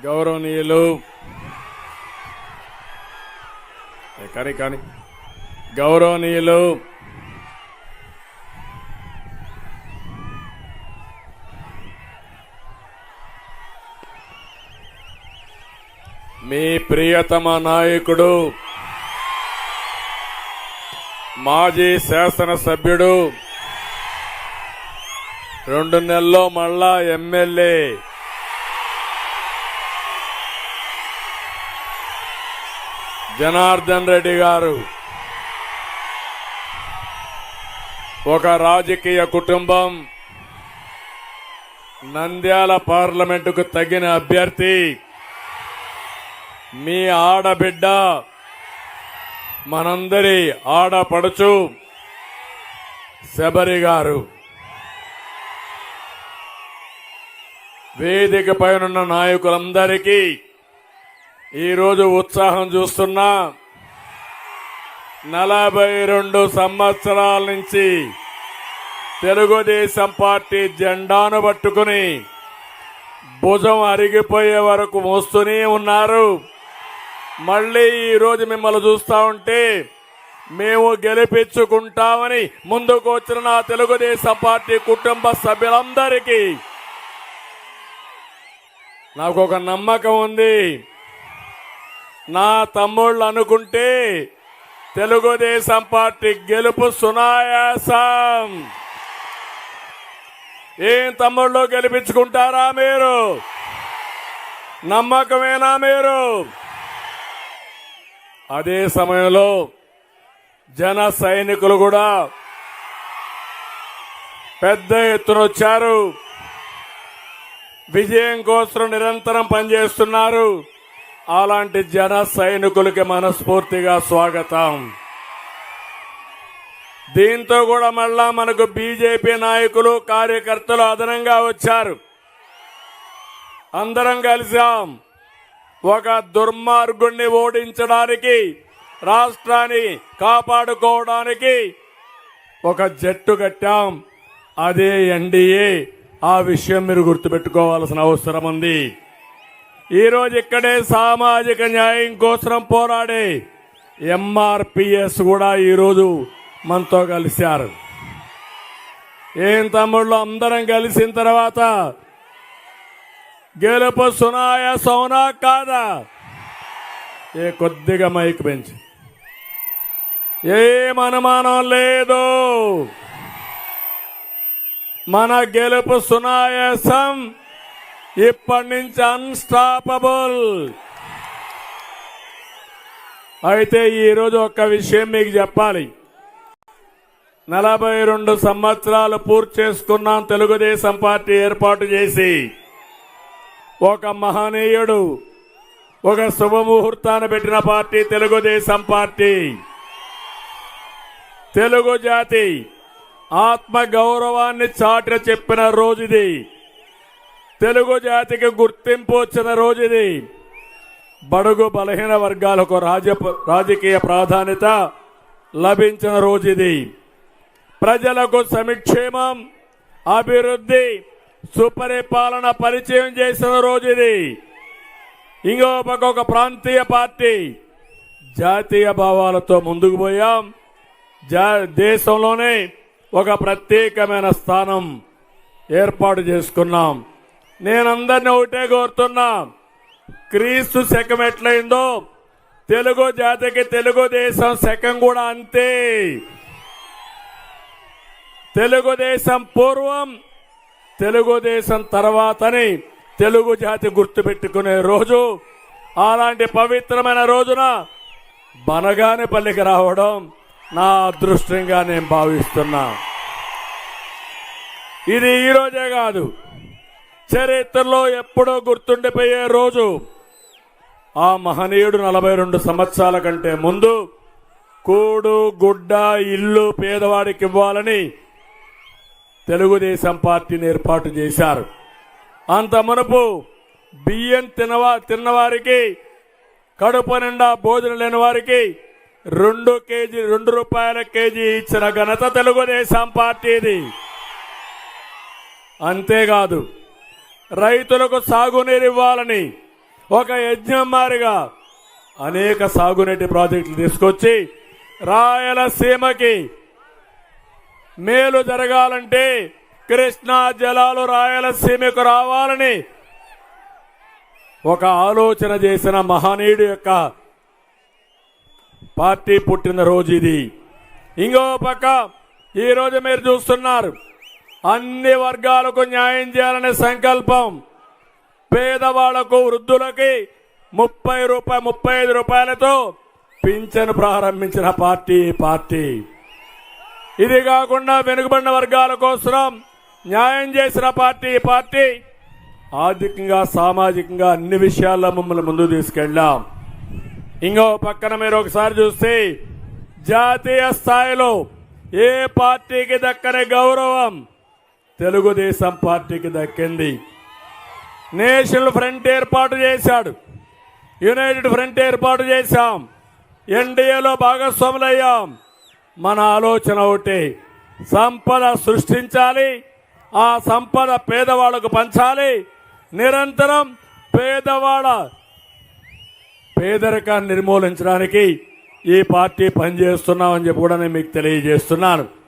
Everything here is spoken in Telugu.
గౌరవనీయులు. కానీ కానీ. గౌరవనీయులు. మీ ప్రియతమ నాయకుడు మాజీ శాసనసభ్యుడు రెండు నెలల్లో మళ్ళా ఎమ్మెల్యే. జనార్దన్ రెడ్డి గారు. ఒక రాజకీయ కుటుంబం నంద్యాల పార్లమెంటుకు తగిన అభ్యర్థి మీ ఆడబిడ్డ మనందరి ఆడపడుచు శబరి గారు. వేదిక పైనున్న నాయకులందరికీ ఈరోజు ఉత్సాహం చూస్తున్నా. నలభై రెండు సంవత్సరాల నుంచి తెలుగుదేశం పార్టీ జెండాను పట్టుకుని భుజం అరిగిపోయే వరకు మోస్తూనే ఉన్నారు. మళ్ళీ ఈరోజు మిమ్మల్ని చూస్తా ఉంటే మేము గెలిపించుకుంటామని ముందుకు వచ్చిన నా తెలుగుదేశం పార్టీ కుటుంబ సభ్యులందరికీ నాకు ఒక నమ్మకం ఉంది. నా తమ్ముళ్ళు అనుకుంటే తెలుగుదేశం పార్టీ గెలుపు సునాయాసం. ఏం తమ్ముళ్ళు గెలిపించుకుంటారా మీరు? నమ్మకమేనా మీరు? అదే సమయంలో జన సైనికులు కూడా పెద్ద ఎత్తున వచ్చారు. విజయం కోసం నిరంతరం పనిచేస్తున్నారు. అలాంటి జన సైనికులకి మనస్ఫూర్తిగా స్వాగతం. దీంతో కూడా మళ్ళా మనకు బీజేపీ నాయకులు కార్యకర్తలు అదనంగా వచ్చారు. అందరం కలిసాం. ఒక దుర్మార్గుణ్ణి ఓడించడానికి రాష్ట్రాన్ని కాపాడుకోవడానికి ఒక జట్టు కట్టాం. అదే ఎన్డీఏ ఆ విషయం మీరు గుర్తుపెట్టుకోవాల్సిన అవసరం ఉంది. ఈ రోజు ఇక్కడే సామాజిక న్యాయం కోసం పోరాడే ఎంఆర్పిఎస్ కూడా ఈరోజు మనతో కలిశారు. ఏం తమ్ముళ్ళు అందరం కలిసిన తర్వాత గెలుపు సునాయ సౌనా కాదా? ఏ కొద్దిగా మైక్ పెంచి. ఏం అనుమానం లేదు. మన గెలుపు సునాయాసం ఇప్పటి నుంచి అన్స్టాపబుల్ అయితే ఈరోజు ఒక్క విషయం మీకు చెప్పాలి. నలభై రెండు సంవత్సరాలు పూర్తి చేసుకున్నాం తెలుగుదేశం పార్టీ ఏర్పాటు చేసి. ఒక మహనీయుడు ఒక శుభముహూర్తాన్ని పెట్టిన పార్టీ తెలుగుదేశం పార్టీ. తెలుగు జాతి ఆత్మ గౌరవాన్ని చాట చెప్పిన రోజుది. తెలుగు జాతికి గుర్తింపు వచ్చిన రోజుది. బడుగు బలహీన వర్గాలకు రాజ రాజకీయ ప్రాధాన్యత లభించిన రోజుది. ప్రజలకు సమిక్షేమం అభివృద్ధి సుపరిపాలన పరిచయం చేసిన రోజుది. ఇంకో పక్క ఒక ప్రాంతీయ పార్టీ. జాతీయ భావాలతో ముందుకు పోయాం. జా దేశంలోనే ఒక ప్రత్యేకమైన స్థానం ఏర్పాటు చేసుకున్నాం. నేనందరినీ ఒకటే కోరుతున్నా. క్రీస్తు శకం ఎట్లయిందో తెలుగు జాతికి తెలుగుదేశం శకం కూడా అంతే. తెలుగుదేశం పూర్వం తెలుగుదేశం తర్వాతని తెలుగు జాతి గుర్తుపెట్టుకునే రోజు అలాంటి పవిత్రమైన రోజున బనగానేపల్లికి రావడం నా అదృష్టంగా నేను భావిస్తున్నా. ఇది ఈరోజే కాదు. చరిత్రలో ఎప్పుడో గుర్తుండిపోయే రోజు ఆ మహనీయుడు నలభై రెండు సంవత్సరాల కంటే ముందు కూడు గుడ్డ ఇల్లు పేదవాడికి ఇవ్వాలని తెలుగుదేశం పార్టీని ఏర్పాటు చేశారు. అంత మునుపు బియ్యం తినవా తిన్నవారికి కడుపు నిండా భోజనం లేని వారికి రెండు కేజీ రెండు రూపాయల కేజీ ఇచ్చిన ఘనత తెలుగుదేశం పార్టీది. అంతేకాదు రైతులకు సాగునీరు ఇవ్వాలని ఒక యజ్ఞం మారిగా అనేక సాగునీటి ప్రాజెక్టులు తీసుకొచ్చి రాయలసీమకి మేలు జరగాలంటే కృష్ణా జలాలు రాయలసీమకు రావాలని ఒక ఆలోచన చేసిన మహనీయుడు యొక్క పార్టీ పుట్టినరోజు ఇది. ఇంకో పక్క ఈ రోజు మీరు చూస్తున్నారు. అన్ని వర్గాలకు న్యాయం చేయాలనే సంకల్పం. పేదవాళ్ళకు వృద్ధులకి ముప్పై రూపాయ ముప్పై ఐదు రూపాయలతో పింఛను ప్రారంభించిన పార్టీ పార్టీ. ఇది కాకుండా వెనుకబడిన వర్గాల కోసం న్యాయం చేసిన పార్టీ పార్టీ. ఆర్థికంగా సామాజికంగా అన్ని విషయాల్లో మమ్మల్ని ముందుకు తీసుకెళ్ళాం. ఇంకో పక్కన మీరు ఒకసారి చూస్తే జాతీయ స్థాయిలో ఏ పార్టీకి దక్కని గౌరవం తెలుగుదేశం పార్టీకి దక్కింది నేషనల్ ఫ్రంట్ ఏర్పాటు చేశాడు. యునైటెడ్ ఫ్రంట్ ఏర్పాటు చేశాం. ఎన్డీఏలో భాగస్వాములయ్యాం. మన ఆలోచన ఒకటి సంపద సృష్టించాలి ఆ సంపద పేదవాళ్ళకు పంచాలి నిరంతరం పేదవాళ్ళ పేదరికాన్ని నిర్మూలించడానికి ఈ పార్టీ పనిచేస్తున్నామని చెప్పి కూడా నేను మీకు తెలియజేస్తున్నాను.